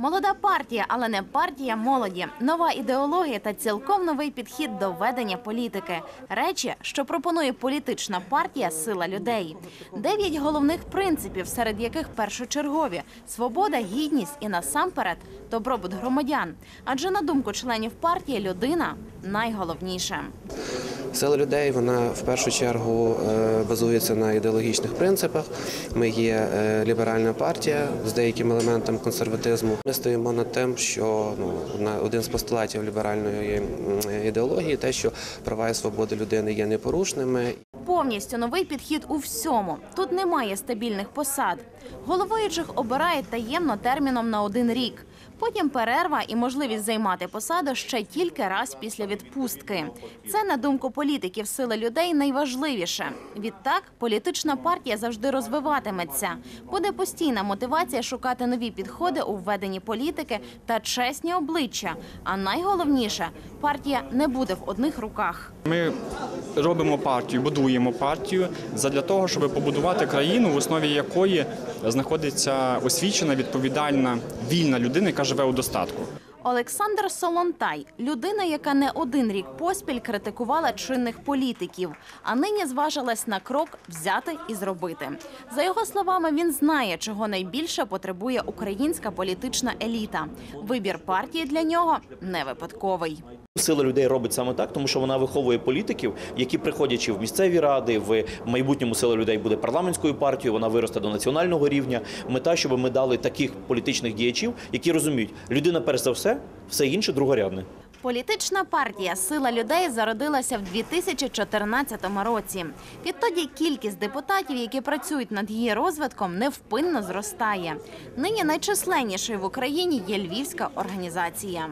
Молода партія, але не партія молоді. Нова ідеологія та цілком новий підхід до ведення політики. Речі, що пропонує політична партія Сила людей. Дев'ять головних принципів, серед яких першочергові свобода, гідність і насамперед добробут громадян. Адже на думку членів партії, людина найголовніше. Сила людей вона в першу чергу е, базується на ідеологічних принципах. Ми є е, ліберальна партія з деяким елементом консерватизму. Ми стоїмо над тим, що ну один з постулатів ліберальної ідеології, те, що права і свободи людини є непорушними. Повністю новий підхід у всьому. Тут немає стабільних посад. Головуючих обирають таємно терміном на один рік. Потім перерва і можливість займати посаду ще тільки раз після відпустки. Це, на думку політиків сили людей, найважливіше. Відтак, політична партія завжди розвиватиметься. Буде постійна мотивація шукати нові підходи у введенні політики та чесні обличчя. А найголовніше, партія не буде в одних руках. Ми робимо партію, будуємо партію задля того, щоб побудувати країну, в основі якої знаходиться освічена, відповідальна, вільна людина, яка живе у достатку. Олександр Солонтай людина, яка не один рік поспіль критикувала чинних політиків, а нині зважилась на крок взяти і зробити. За його словами, він знає, чого найбільше потребує українська політична еліта. Вибір партії для нього не випадковий. Сила людей робить саме так, тому що вона виховує політиків, які приходячи в місцеві ради, в майбутньому сила людей буде парламентською партією, вона виросте до національного рівня. Мета, щоб ми дали таких політичних діячів, які розуміють, людина перш за все, все інше другорядне. Політична партія Сила людей зародилася в 2014 році. Відтоді кількість депутатів, які працюють над її розвитком, невпинно зростає. Нині найчисленнішою в Україні є львівська організація.